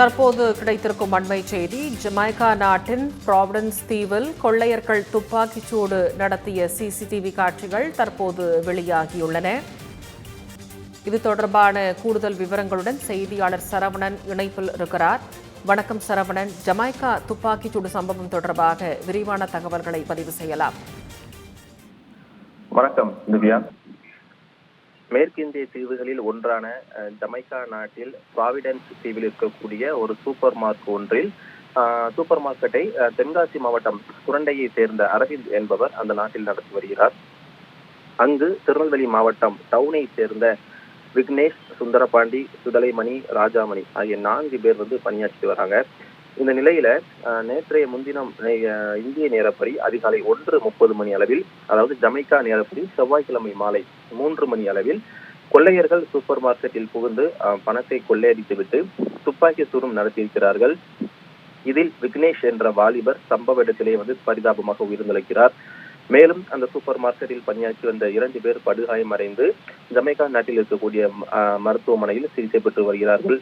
தற்போது கிடைத்திருக்கும் அண்மை செய்தி ஜமைக்கா நாட்டின் ப்ராவிடன்ஸ் தீவில் கொள்ளையர்கள் துப்பாக்கிச்சூடு நடத்திய சிசிடிவி காட்சிகள் தற்போது வெளியாகியுள்ளன. இது தொடர்பான கூடுதல் விவரங்களுடன் செய்தியாளர் சரவணன் இணைப்பில் இருக்கிறார். வணக்கம் சரவணன். ஜமைக்கா துப்பாக்கிச்சூடு சம்பவம் தொடர்பாக விரிவான தகவல்களை பதிவு செய்யலாம். வணக்கம் திவ்யா. மேற்கிந்திய தீவுகளில் ஒன்றான ஜமைக்கா நாட்டில் ப்ராவிடன்ஸ் தீவில் இருக்கக்கூடிய ஒரு சூப்பர் மார்க் ஒன்றில் சூப்பர் மார்க்கெட்டை தென்காசி மாவட்டம் குரண்டையை சேர்ந்த அரவிந்த் என்பவர் அந்த நாட்டில் நடத்தி வருகிறார். அங்கு திருநெல்வேலி மாவட்டம் டவுனை சேர்ந்த விக்னேஷ் சுந்தரபாண்டி சுதலைமணி ராஜாமணி ஆகிய நான்கு பேர் வந்து பணியாற்றி வராங்க. இந்த நிலையில அஹ், நேற்றைய முன்தினம் இந்திய நேரப்படி அதிகாலை ஒன்று முப்பது மணி அளவில் அதாவது ஜமைக்கா நேரப்படி செவ்வாய்க்கிழமை மாலை மூன்று மணி அளவில் கொள்ளையர்கள் சூப்பர் மார்க்கெட்டில் புகுந்து அஹ், பணத்தை கொள்ளையடித்துவிட்டு துப்பாக்கி சூடும் நடத்தியிருக்கிறார்கள். இதில் விக்னேஷ் என்ற வாலிபர் சம்பவ இடத்திலே வந்து பரிதாபமாக உயிர்ந்தளிக்கிறார் மேலும் அந்த சூப்பர் மார்க்கெட்டில் பணியாற்றி வந்த இரண்டு பேர் படுகாயம் அடைந்து ஜமைக்கா நாட்டில் இருக்கக்கூடிய அஹ், மருத்துவமனையில் சிகிச்சை பெற்று வருகிறார்கள்.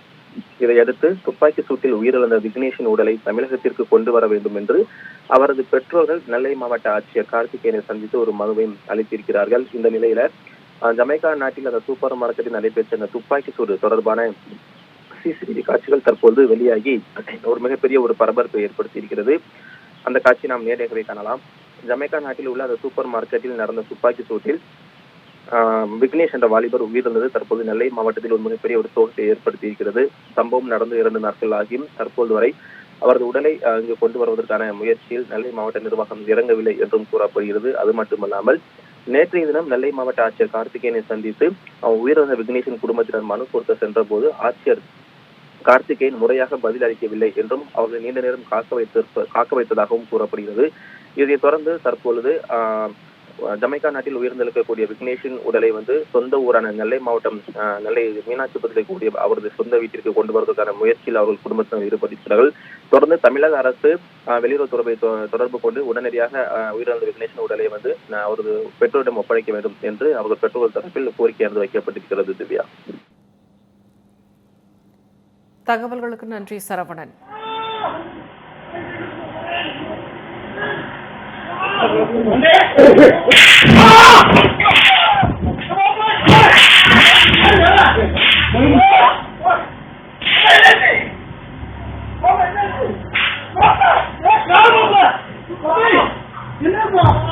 இதையடுத்து துப்பாக்கி சூட்டில் உயிரிழந்த விக்னேஷின் உடலை தமிழகத்திற்கு கொண்டு வர வேண்டும் என்று அவரது பெற்றோர்கள் நெல்லை மாவட்ட ஆட்சியர் கார்த்திகேயனை சந்தித்து ஒரு மனுவையும் அளித்திருக்கிறார்கள். இந்த நிலையில ஜமைக்கா நாட்டில் அந்த சூப்பர் மார்க்கெட்டில் நடைபெற்ற அந்த துப்பாக்கி சூடு தொடர்பான சிசிடிவி காட்சிகள் தற்போது வெளியாகி ஒரு மிகப்பெரிய ஒரு பரபரப்பை ஏற்படுத்தி இருக்கிறது அந்த காட்சி நாம் நேரடியாகவே காணலாம். ஜமைக்கா நாட்டில் உள்ள அந்த சூப்பர் மார்க்கெட்டில் நடந்த துப்பாக்கி சூட்டில் விக்னேஷ் என்ற வாலிபர் உயிரிழந்தது. தற்போது நெல்லை மாவட்டத்தில் ஒரு மிகப்பெரிய ஒரு சோகத்தை ஏற்படுத்தி இருக்கிறது சம்பவம் நடந்து இரண்டு நாட்கள் ஆகியும் தற்போது வரை அவரது உடலை அங்கு கொண்டு வருவதற்கான முயற்சியில் நெல்லை மாவட்ட நிர்வாகம் இறங்கவில்லை என்றும் கூறப்படுகிறது. அது மட்டுமல்லாமல் நேற்றைய தினம் நெல்லை மாவட்ட ஆட்சியர் கார்த்திகேயனை சந்தித்து அவன் உயிரிழந்த விக்னேஷின் குடும்பத்தினர் மனு கொடுக்க சென்ற போது ஆட்சியர் கார்த்திகேயன் முறையாக பதில் அளிக்கவில்லை என்றும் அவர்களை நீண்ட நேரம் காக்க வைத்திருப்ப காக்க வைத்ததாகவும் கூறப்படுகிறது. இதைத் தொடர்ந்து தற்பொழுது ஆஹ், ஜமைக்கா நாட்டில் உயிர்ந்திருக்கக்கூடிய விக்னேஷின் உடலை வந்து சொந்த ஊரான நெல்லை மாவட்டம் நெல்லை மீனாட்சிபுரத்தில் கூடிய அவரது சொந்த வீட்டிற்கு கொண்டு வருவதற்கான முயற்சியில் அவர்கள் குடும்பத்தினர் ஈடுபட்டிருக்கிறார்கள். தொடர்ந்து தமிழக அரசு வெளியுறவுத்துறை தொ- தொடர்பு கொண்டு உடனடியாக உயிரிழந்த விக்னேஷின் உடலை வந்து அவரது பெற்றோரிடம் ஒப்படைக்க வேண்டும் என்று அவர்கள் பெற்றோர்கள் தரப்பில் கோரிக்கை வைக்கப்பட்டிருக்கிறது திவ்யா. தகவல்களுக்கு நன்றி சரவணன். Come on.